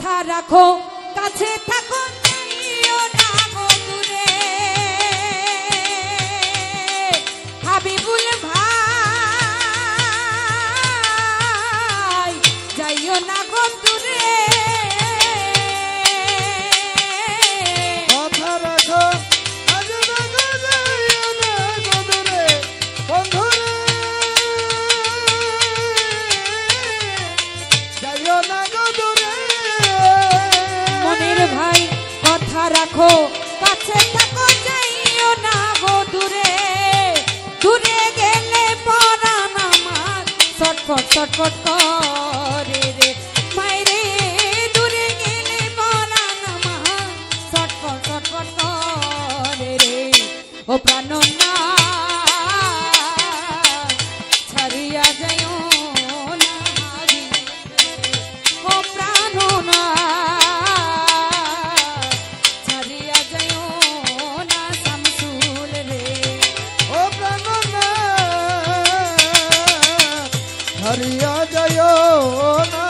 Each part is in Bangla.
কথা রাখো কাছে থাকো হাবিবুল ভাই যাইও না গো দূরে। দেখা রাখো, কাছে থাকো, যাইও না গো দূরে। দূরে গেলে পরান আমার। ছটফট ছটফট কর। હરિયા જયો ના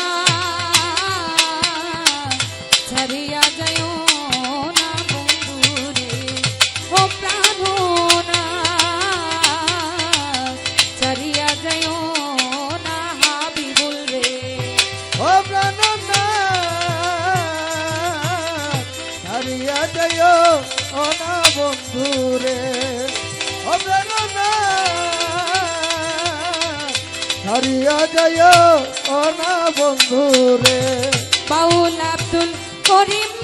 সুরে। হারিয়া যায় অনা বন্ধুরে। বাউল আব্দুল করিম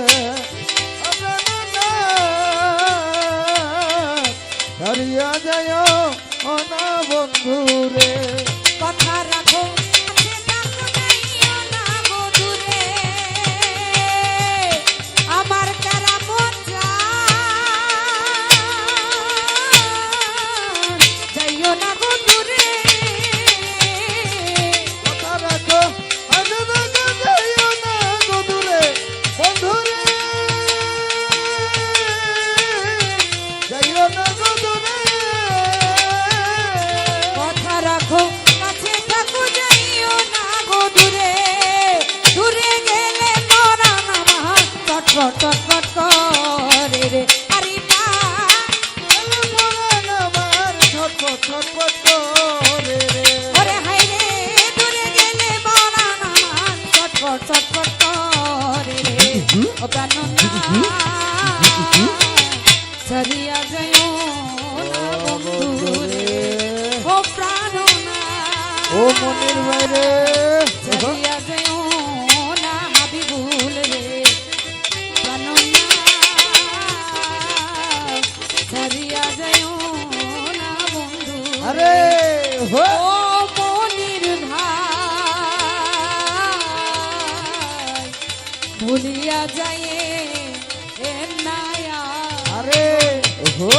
પોતાનું સરિયા જયો ઓ પ્રાણો ઓ રે. સરિયા જયો जाए ए नाया अरे ओहो